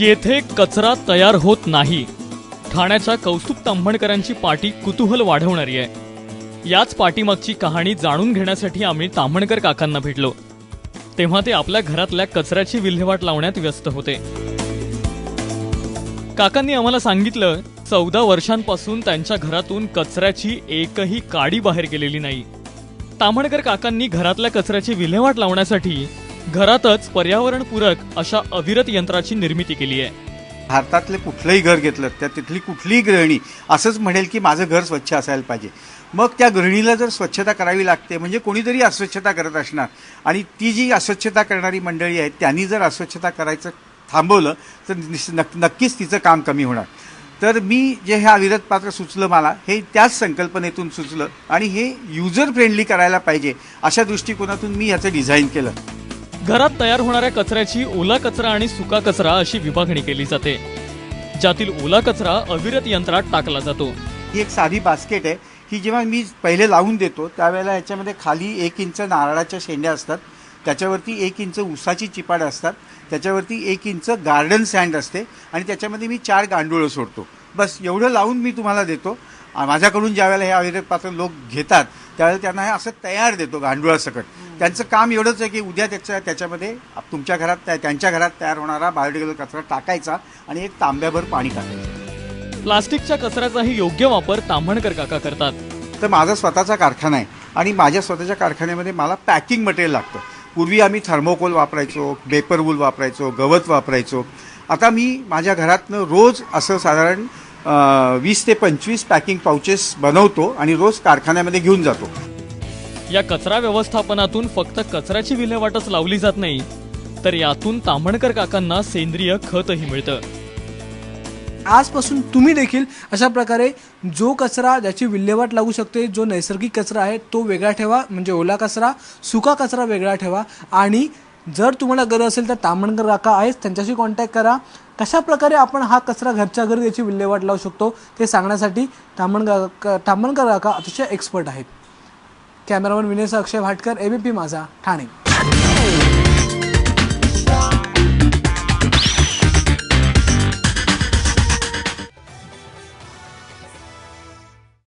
येथे कचरा तयार होत नाही. ठाण्याच्या कौस्तुभ तांभणकरांची पाटी कुतूहल वाढवणारी आहे. याच पाठीमागची कहाणी जाणून घेण्यासाठी आम्ही तांभणकर काकांना भेटलो. तेव्हा ते आपल्या घरातल्या कचऱ्याची विल्हेवाट लावण्यात व्यस्त होते. काकांनी आम्हाला सांगितलं चौदा वर्षांपासून त्यांच्या घरातून कचऱ्याची एकही काडी बाहेर गेलेली नाही. ताम्हणकर काकांनी घरातल्या कचऱ्याची विल्हेवाट लावण्यासाठी घरातच पर्यावरणपूरक अशा अविरत यंत्राची निर्मिती केली आहे. भारतातले कुठलंही घर घेतलं त्या तिथली कुठलीही गृहिणी असंच म्हणेल की माझं घर स्वच्छ असायला पाहिजे. मग त्या गृहिणीला जर स्वच्छता करावी लागते म्हणजे कोणीतरी अस्वच्छता करत असणार आणि ती जी अस्वच्छता करणारी मंडळी आहेत त्यांनी जर अस्वच्छता करायचं थांबवलं तर नक्कीच तिचं काम कमी होणार. तर मी जे हे अविरत पात्र सुचलं मला हे त्याच संकल्पनेतून सुचलं आणि हे युजर फ्रेंडली करायला पाहिजे अशा दृष्टिकोनातून मी ह्याचं डिझाईन केलं. घरात तयार होणाऱ्या कचऱ्याची ओला कचरा आणि सुका कचरा अशी विभागणी केली जाते. ज्यातील ओला कचरा अविरत यंत्रात टाकला जातो. ही एक साधी बास्केट आहे. ही जेव्हा मी पहिले लावून देतो त्यावेळेला याच्यामध्ये खाली एक इंच नारळाच्या शेंड्या असतात. त्याच्यावरती एक इंच उसाची चिपाड असतात. त्याच्यावरती एक इंच गार्डन सँड असते. आणि त्याच्यामध्ये मी चार गांडूळं सोडतो. बस एवढं लावून मी तुम्हाला देतो. माझ्याकडून ज्यावेळेला हे अविरत पात्र लोक घेतात त्यावेळेला त्यांना हे असं तयार देतो गांडुळासकट. त्यांचं काम एवढंच आहे की उद्या त्याच्या त्याच्यामध्ये तुमच्या घरात त्या- त्यांच्या घरात तयार होणारा बायोडिग्रेडेबल कचरा टाकायचा आणि एक तांब्याभर पाणी टाकायचं. प्लास्टिकच्या कचऱ्याचाही योग्य वापर ताम्हणकर काका करतात. तर माझा स्वतःचा कारखाना आहे आणि माझ्या स्वतःच्या कारखान्यामध्ये मला पॅकिंग मटेरियल लागतं. पूर्वी आम्ही थर्मोकोल वापरायचो पेपर वूल वापरायचो गवत वापरायचो. आता मी माझ्या घरातनं रोज असं साधारण वीस ते पंचवीस पॅकिंग पाउचेस बनवतो आणि रोज कारखान्यामध्ये घेऊन जातो. या कचरा व्यवस्थापनातून फक्त कचऱ्याची विल्हेवाटच लावली जात नाही तर यातून ताम्हणकर काकांना सेंद्रिय खतही मिळतं. आजपासून तुम्ही देखील अशा प्रकारे जो कचरा ज्याची विल्हेवाट लागू शकते जो नैसर्गिक कचरा आहे तो वेगळा ठेवा म्हणजे ओला कचरा सुका कचरा वेगळा ठेवा आणि जर तुम्हाला गरज असेल तर तामणकर काका आहेच त्यांच्याशी कॉन्टॅक्ट करा. कशा प्रकारे आपण हा कचरा घरच्या घरी याची विल्हेवाट लावू शकतो ते सांगण्यासाठी तामणकर तामणकर काका अतिशय एक्सपर्ट आहेत. Cameraman Vinay Akshay Bhatkar ABP Majha Thane.